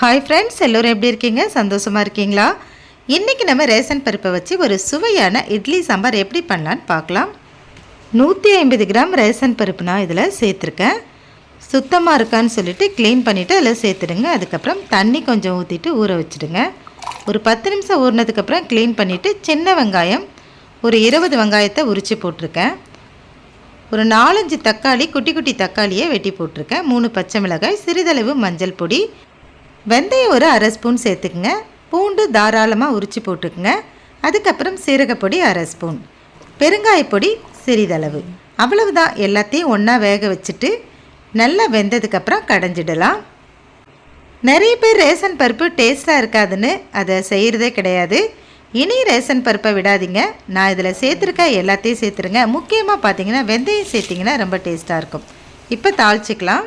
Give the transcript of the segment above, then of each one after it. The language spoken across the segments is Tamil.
ஹாய் ஃப்ரெண்ட்ஸ் எல்லோரும் எப்படி இருக்கீங்க? சந்தோஷமாக இருக்கீங்களா? இன்றைக்கி நம்ம ரேஷன் பருப்பை வச்சு ஒரு சுவையான இட்லி சாம்பார் எப்படி பண்ணலான்னு பார்க்கலாம். நூற்றி ஐம்பது கிராம் ரேஷன் பருப்பு நான் இதில் சேர்த்துருக்கேன். சுத்தமாக இருக்கான்னு சொல்லிவிட்டு க்ளீன் பண்ணிவிட்டு அதில் சேர்த்துடுங்க. அதுக்கப்புறம் தண்ணி கொஞ்சம் ஊற்றிட்டு ஊற வச்சுடுங்க. ஒரு பத்து நிமிஷம் ஊறினதுக்கப்புறம் க்ளீன் பண்ணிவிட்டு சின்ன வெங்காயம் ஒரு இருபது வெங்காயத்தை உரித்து போட்டிருக்கேன். ஒரு நாலஞ்சு தக்காளி குட்டி குட்டி தக்காளியை வெட்டி போட்டிருக்கேன். மூணு பச்சை மிளகாய் சிறிதளவு மஞ்சள் பொடி. வெந்தயம் ஒரு அரை ஸ்பூன் சேர்த்துக்குங்க. பூண்டு தாராளமாக உரித்து போட்டுக்குங்க. அதுக்கப்புறம் சீரகப்பொடி அரை ஸ்பூன். பெருங்காயப்பொடி சிறிதளவு. அவ்வளவுதான். எல்லாத்தையும் ஒன்றா வேக வச்சுட்டு நல்லா வெந்ததுக்கப்புறம் கடைஞ்சிடலாம். நிறைய பேர் ரேசன் பருப்பு டேஸ்ட்டாக இருக்காதுன்னு அதை செய்கிறதே கிடையாது. இனி ரேஷன் பருப்பை விடாதீங்க. நான் இதில் சேர்த்துருக்க எல்லாத்தையும் சேர்த்துருங்க. முக்கியமாக பார்த்தீங்கன்னா வெந்தயம் சேர்த்திங்கன்னா ரொம்ப டேஸ்ட்டாக இருக்கும். இப்போ தாளிச்சிக்கலாம்.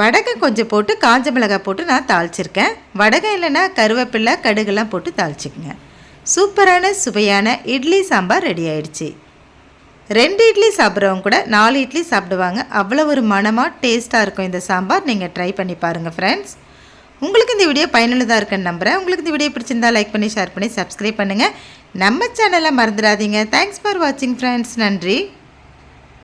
வடகம் கொஞ்சம் போட்டு காஞ்ச மிளகாய் போட்டு நான் தாளிச்சிருக்கேன். வடகம் இல்லைன்னா கருவேப்பிலை கடுகுலாம் போட்டு தாளிச்சிக்கங்க. சூப்பரான சுவையான இட்லி சாம்பார் ரெடி ஆயிடுச்சு. ரெண்டு இட்லி சாப்பிட்றவங்க கூட நாலு இட்லி சாப்பிடுவாங்க. அவ்வளோ ஒரு மனமாக டேஸ்ட்டாக இருக்கும் இந்த சாம்பார். நீங்கள் ட்ரை பண்ணி பாருங்கள் ஃப்ரெண்ட்ஸ் உங்களுக்கு இந்த வீடியோ பயனுள்ளதாக இருக்குன்னு நம்புகிறேன் உங்களுக்கு இந்த வீடியோ பிடிச்சிருந்தா லைக் பண்ணி ஷேர் பண்ணி சப்ஸ்கிரைப் பண்ணுங்கள் நம்ம சேனலை மறந்துடாதீங்க. தேங்க்ஸ் ஃபார் வாட்சிங் ஃப்ரெண்ட்ஸ் நன்றி.